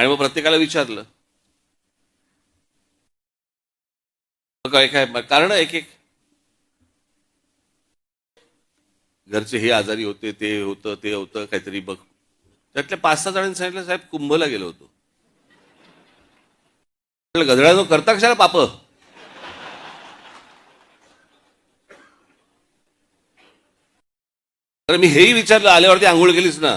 आणि मग प्रत्येकाला विचारलं. मग काय काय कारण एक एक. घरचे हे आजारी होते ते होतं ते होतं काहीतरी बघ. त्यातल्या पाच सहा जणांनी सांगितलं साहेब कुंभला गेलो होतो. म्हटलं, करता कशाला पाप? तर मी हेही विचारलं आल्यावरती आंघोळ केलीस ना?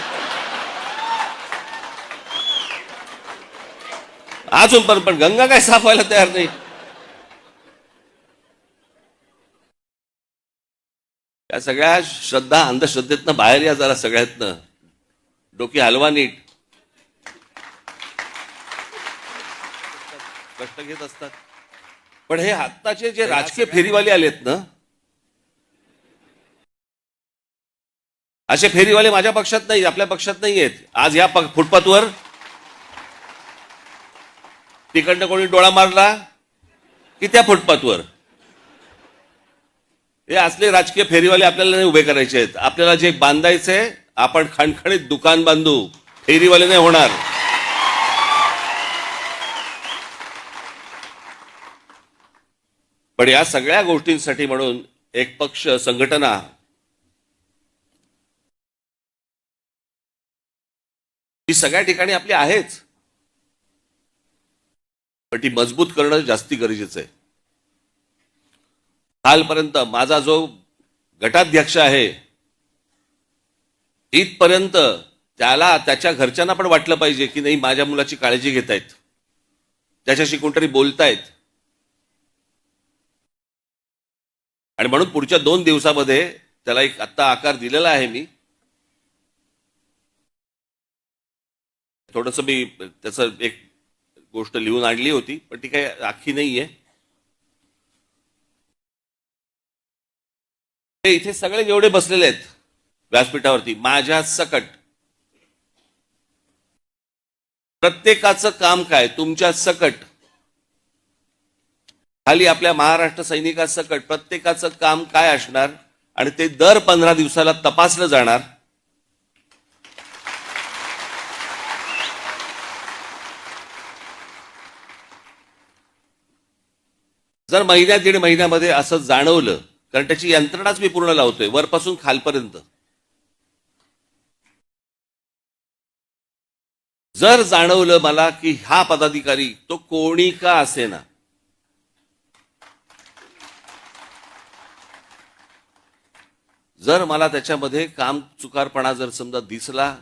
अजून पण पण गंगा काय साफ व्हायला तयार नाही. या सगळ्या श्रद्धा अंधश्रद्धेतनं बाहेर या जरा सगळ्यातनं. डोकी हलवा नीट. कष्ट घेत असतात. पण हे आत्ताचे जे राजकीय फेरीवाले आलेत ना असे फेरीवाले माझ्या पक्षात नाही आपल्या पक्षात नाही आहेत. आज या फुटपाथवर तिकडनं कोणी डोळा मारला की त्या फुटपाथवर? हे असले राजकीय फेरीवाले आपल्याला नाही उभे करायचे आहेत. आपल्याला जे बांधायचे आपण खणखणीत दुकान बांधू फेरीवाले नाही होणार. पण या सगळ्या गोष्टींसाठी म्हणून एक पक्ष संघटना ही सगळ्या ठिकाणी आपली आहेच. पण ती मजबूत करणं जास्ती गरजेचं आहे. कालपर्यंत माझा जो गटाध्यक्ष आहे इथपर्यंत त्याला त्याच्या घरच्यांना पण वाटलं पाहिजे की नाही माझ्या मुलाची काळजी घेत आहेत त्याच्याशी कोणतरी बोलतायत. आणि म्हणून पुढच्या दोन दिवसामध्ये त्याला एक आत्ता आकार दिलेला आहे मी. थोडस मी त्याचं एक गोष्ट लिहून आणली होती पण ती काही आखी नाहीये. आहे इथे सगळे जेवढे बसलेले आहेत व्यासपीठावरती माझ्या सकट. प्रत्येकाचं काम काय? तुमच्या सकट. खाली आपल्या महाराष्ट्र सैनिकासकट प्रत्येकाचं काम काय असणार? आणि ते दर पंधरा दिवसाला तपासलं जाणार. जर महिन्या दीड महिन्यामध्ये असं जाणवलं कारण त्याची यंत्रणाच मी पूर्ण लावतोय वरपासून खालपर्यंत. जर जाणवलं मला की हा पदाधिकारी तो कोणी का असेना? जर मला त्याच्यामध्ये काम चुकारपणा जर समजा दिसला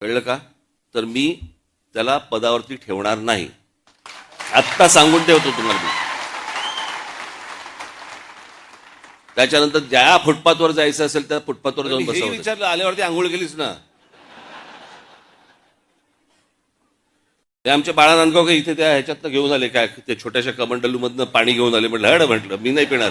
कळलं का? तर मी त्याला पदावरती ठेवणार नाही. आत्ता सांगून ठेवतो तुम्हाला मी. त्याच्यानंतर ज्या फुटपाथवर जायचं असेल त्या फुटपाथवर जाऊन बसवतो विचारलं आल्यावरती आंघोळ केलीच ना? ते आमच्या बाळा नांदगावकर इथे त्या ह्याच्यातनं घेऊन आले काय ते छोट्याशा कमंडलू मधनं पाणी घेऊन आले म्हटलं हड म्हटलं मी नाही पिणार.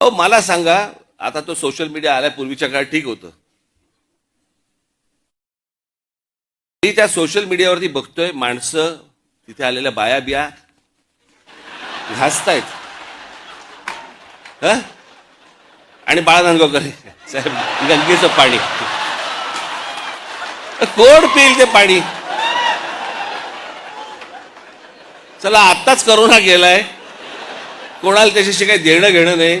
अहो मला सांगा आता तो सोशल मीडिया आल्या पूर्वीच्या काळात ठीक होतं. मी त्या सोशल मीडियावरती बघतोय माणसं तिथे आलेल्या बाया बिया घासतायत ह? आणि बाळा नांदगावकर. साहेब गंगेचं पाणी. कोण पिईल ते पाणी? चला आत्ताच करोना गेलाय. कोणाला त्याच्याशी काही देणं घेणं नाही.